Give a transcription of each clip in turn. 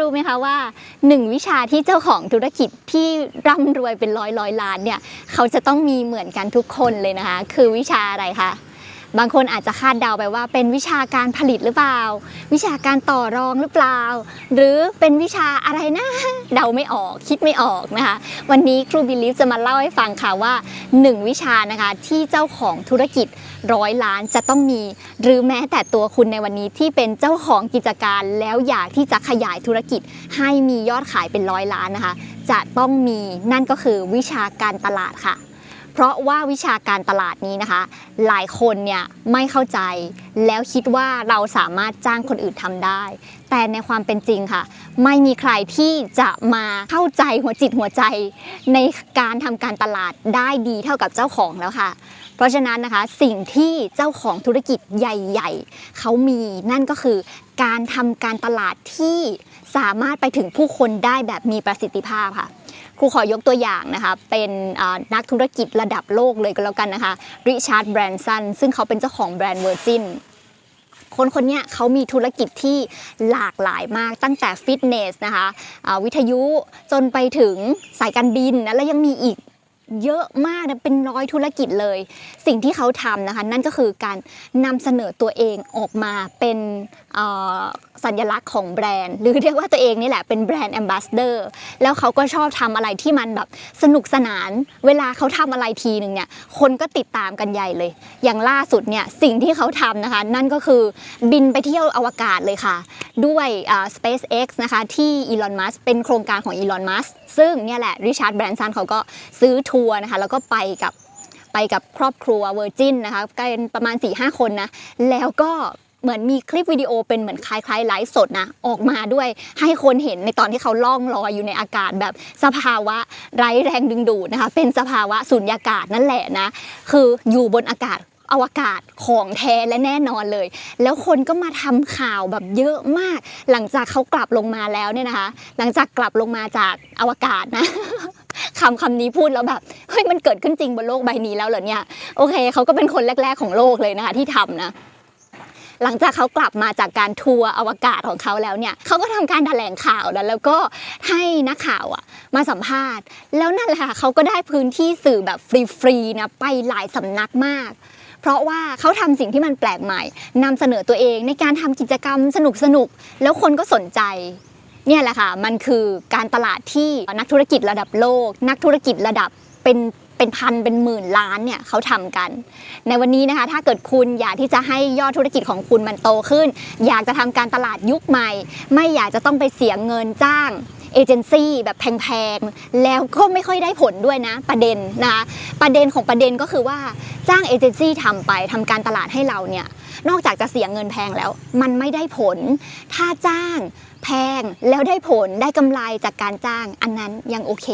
รู้ไหมคะว่าหนึ่งวิชาที่เจ้าของธุรกิจที่ร่ำรวยเป็นร้อยร้อยล้านเนี่ยเขาจะต้องมีเหมือนกันทุกคนเลยนะคะ คือวิชาอะไรคะ บางคนอาจจะคาดเดาไปว่า เป็นวิชาการผลิตหรือเปล่า วิชาการต่อรองหรือเปล่า หรือเป็นวิชาอะไรนะเดาไม่ออกคิดไม่ออกนะคะ วันนี้ครูบิลิฟจะมาเล่าให้ฟังค่ะว่าหนึ่งวิชานะคะที่เจ้าของธุรกิจร้อยล้านจะต้องมี หรือแม้แต่ตัวคุณในวันนี้ที่เป็นเจ้าของกิจการแล้วอยากที่จะขยายธุรกิจ ให้มียอดขายเป็นร้อยล้านนะคะ จะต้องมีนั่นก็คือวิชาการตลาดค่ะ เพราะว่าวิชาการตลาดนี้นะคะ หลายคนเนี่ยไม่เข้าใจ แล้วคิดว่าเราสามารถจ้างคนอื่นทำได้ แต่ในความเป็นจริงค่ะ ไม่มีใครที่จะมาเข้าใจหัวจิตหัวใจ ในการทำการตลาดได้ดีเท่ากับเจ้าของแล้วค่ะ เพราะฉะนั้นนะคะสิ่งที่เจ้าของธุรกิจใหญ่ ๆเขามีนั่นก็คือการทำการตลาดที่สามารถไปถึงผู้คนได้แบบมีประสิทธิภาพค่ะ ครูขอยกตัวอย่างนะคะ เป็นนักธุรกิจระดับโลกเลยก็แล้วกันนะคะริชาร์ดแบรนสันซึ่งเขาเป็นเจ้าของแบรนด์เวอร์จินคนคนนี้เขามีธุรกิจที่หลากหลายมากตั้งแต่ฟิตเนสนะคะวิทยุจนไปถึงสายการบินนะแล้วยังมีอีกเยอะมากนะเป็นร้อยธุรกิจเลย สิ่งที่เขาทำนะคะ นั่นก็คือการนำเสนอตัวเองออกมาเป็น สัญลักษณ์ของแบรนด์ หรือเรียกว่าตัวเองนี่แหละเป็นแบรนด์แอมบาสเดอร์แล้วเขาก็ชอบทำอะไรที่มันแบบสนุกสนาน เวลาเขาทำอะไรทีหนึ่งเนี่ยคนก็ติดตามกันใหญ่เลย อย่างล่าสุดเนี่ยสิ่งที่เขาทำนะคะ นั่นก็คือบินไปเที่ยวอวกาศเลยค่ะ ด้วยอ่า SpaceX นะคะที่อีลอนมัสเป็นโครงการของอีลอนมัสซึ่งเนี่ยแหละริชาร์ดแบรนสันเขาก็ซื้อทัวร์นะคะแล้วก็ไปกับไปกับครอบครัวเวอร์จินนะคะกันประมาณ4-5คนนะ แล้วก็ เหมือนมีคลิปวิดีโอเป็นเหมือนคล้ายๆไลฟ์สดนะออกมาด้วยให้คนเห็นในตอนที่เขาล่องลอยอยู่ในอากาศแบบสภาวะไร้แรงดึงดูดนะคะเป็นสภาวะสุญญากาศนั่นแหละนะคืออยู่บนอากาศอวกาศของแท้และแน่นอนเลย แล้วคนก็มาทำข่าวแบบเยอะมาก หลังจากเขากลับลงมาแล้วเนี่ยนะคะ หลังจากกลับลงมาจากอวกาศนะคำคำนี้พูดแล้วแบบเฮ้ยมันเกิดขึ้นจริงบนโลกใบนี้แล้วเหรอเนี่ยโอเคเขาก็เป็นคนแรก ๆของโลกเลยนะคะที่ทำนะ หลังจากเขากลับมาจากการทัวร์อวกาศของเขาแล้วเนี่ยเขาก็ทำการแถลงข่าวแล้วแล้วก็ให้นักข่าวอะมาสัมภาษณ์ แล้วนั่นแหละค่ะเขาก็ได้พื้นที่สื่อแบบฟรีๆนะไปหลายสำนักมากเพราะว่าเขาทำสิ่งที่มันแปลกใหม่นำเสนอตัวเองในการทำกิจกรรมสนุกๆแล้วคนก็สนใจ เนี่ยแหละค่ะ มันคือการตลาดที่นักธุรกิจระดับโลก นักธุรกิจระดับเป็น เป็นพันเป็นหมื่นล้านเนี่ยเขาทำกัน ในวันนี้นะคะ ถ้าเกิดคุณอยากที่จะให้ยอดธุรกิจของคุณมันโตขึ้น อยากจะทำการตลาดยุคใหม่ ไม่อยากจะต้องไปเสียเงินจ้าง เอเจนซี่แบบแพงๆ แล้วก็ไม่ค่อยได้ผลด้วยนะประเด็นนะคะประเด็นของประเด็นก็คือว่าจ้างเอเจนซี่ทำไปทำการตลาดให้เราเนี่ยนอกจากจะเสียเงินแพงแล้ว มันไม่ได้ผล ถ้าจ้างแพงแล้วได้ผลได้กำไรจากการจ้างอันนั้นยังโอเค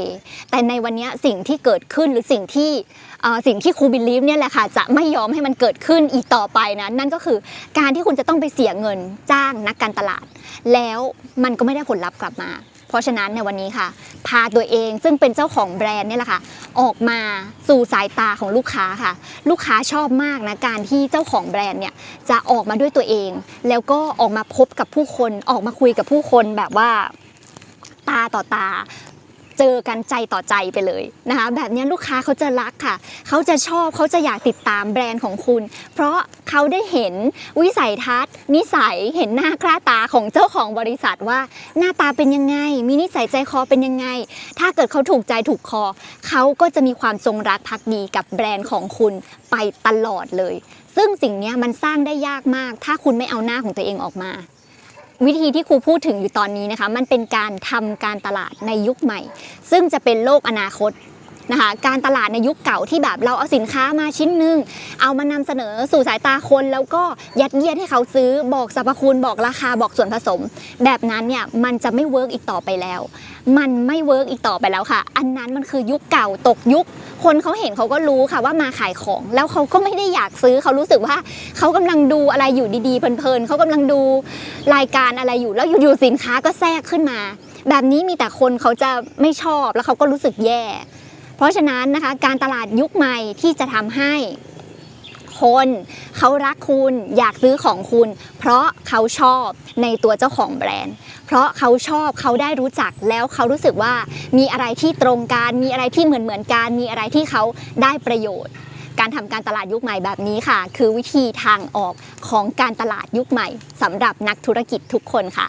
แต่ในวันนี้สิ่งที่เกิดขึ้นหรือสิ่งที่สิ่งที่ครูบิลีฟเนี่ยแหละค่ะจะไม่ยอมให้มันเกิดขึ้นอีกต่อไปนะนั่นก็คือการที่คุณจะต้องไปเสียเงินจ้างนักการตลาด แล้วมันก็ไม่ได้ผลลัพธ์กลับมา เพราะฉะนั้นในวันนี้ค่ะ พาตัวเองซึ่งเป็นเจ้าของแบรนด์เนี่ยแหละค่ะ ออกมาสู่สายตาของลูกค้าค่ะ ลูกค้าชอบมากนะการที่เจ้าของแบรนด์เนี่ยจะออกมาด้วยตัวเอง แล้วก็ออกมาพบกับผู้คนออกมาคุยกับผู้คนแบบว่าตาต่อตา เจอกันใจต่อใจไปเลยนะคะแบบนี้ลูกค้าเขาจะรักค่ะ เขาจะชอบเขาจะอยากติดตามแบรนด์ของคุณ เพราะเขาได้เห็นวิสัยทัศน์ นิสัยเห็นหน้าค่าตาของเจ้าของบริษัทว่าหน้าตาเป็นยังไง มีนิสัยใจคอเป็นยังไง ถ้าเกิดเขาถูกใจถูกคอ เขาก็จะมีความจงรักภักดีกับแบรนด์ของคุณไปตลอดเลย ซึ่งสิ่งนี้มันสร้างได้ยากมาก ถ้าคุณไม่เอาหน้าของตัวเองออกมา วิธีที่ครูพูดถึงอยู่ตอนนี้นะคะ มันเป็นการทำการตลาดในยุคใหม่ ซึ่งจะเป็นโลกอนาคตนะคะการตลาดในยุคเก่าที่แบบเราเอาสินค้ามาชิ้นหนึ่งเอามานำเสนอสู่สายตาคนแล้วก็ยัดเยียดให้เขาซื้อบอกสรรพคุณบอกราคาบอกส่วนผสม แบบนั้นเนี่ยมันจะไม่เวิร์กอีกต่อไปแล้ว มันไม่เวิร์กอีกต่อไปแล้วค่ะ อันนั้นมันคือยุคเก่าตกยุค คนเขาเห็นเขาก็รู้ค่ะว่ามาขายของ แล้วเขาก็ไม่ได้อยากซื้อเขารู้สึกว่าเขากำลังดูอะไรอยู่ดีๆเพลินๆเขากำลังดูรายการอะไรอยู่ แล้วอยู่ๆสินค้าก็แทรกขึ้นมา แบบนี้มีแต่คนเขาจะไม่ชอบแล้วเขาก็รู้สึกแย่ เพราะฉะนั้นนะคะ การตลาดยุคใหม่ที่จะทำให้ คน เขารักคุณอยากซื้อของคุณ เพราะเขาชอบในตัวเจ้าของแบรนด์ เพราะเขาชอบเขาได้รู้จักแล้วเขารู้สึกว่ามีอะไรที่ตรงกันมีอะไรที่เหมือนเหมือนกันมีอะไรที่เขาได้ประโยชน์การทำการตลาดยุคใหม่แบบนี้ค่ะ คือวิธีทางออกของการตลาดยุคใหม่สำหรับนักธุรกิจทุกคนค่ะ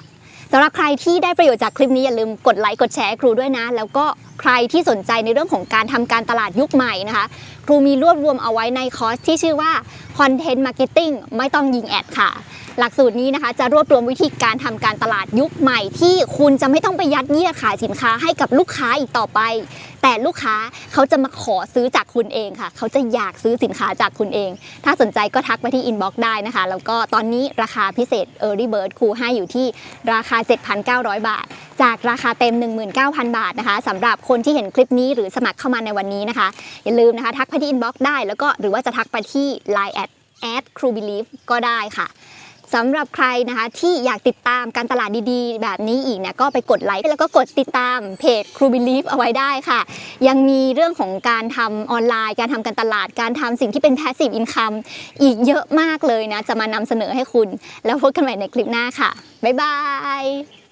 สำหรับใครที่ได้ประโยชน์จากคลิปนี้อย่าลืมกดไลค์กดแชร์ครูด้วยนะ แล้วก็ ใครที่สนใจในเรื่องของการทำการตลาดยุคใหม่นะคะ ครูมีรวบรวมเอาไว้ในคอร์สที่ชื่อว่า Content Marketing ไม่ต้องยิงแอดค่ะ หลักสูตรนี้นะคะจะรวบรวมวิธีการทำการตลาดยุคใหม่ ที่คุณจะไม่ต้องไปยัดเยียดขายสินค้าให้กับลูกค้าอีกต่อไป แต่ลูกค้าเขาจะมาขอซื้อจากคุณเองค่ะ เขาจะอยากซื้อสินค้าจากคุณเอง ถ้าสนใจก็ทักไปที่อินบ็อกซ์ได้นะคะ แล้วก็ตอนนี้ราคาพิเศษ Early Bird ครูให้อยู่ที่ราคา 7,900 บาท จากราคาเต็ม 19,000 บาทนะคะสำหรับคนที่เห็นคลิปนี้หรือสมัครเข้ามาในวันนี้นะคะ อย่าลืมนะคะ ทักไปที่อินบ็อกซ์ได้แล้วก็หรือว่าจะทักไปที่ Line แอดแอดครูบิลีฟก็ได้ค่ะสำหรับใครนะคะที่อยากติดตามการตลาดดีๆ แบบนี้อีกเนี่ยก็ไปกดไลค์แล้วก็กดติดตามเพจครูบิลีฟเอาไว้ได้ค่ะ ยังมีเรื่องของการทำออนไลน์ การทำการตลาดการทำสิ่งที่เป็น passive income อีกเยอะมากเลยนะ จะมานำเสนอให้คุณ แล้วพบกันใหม่ในคลิปหน้าค่ะ บ๊ายบาย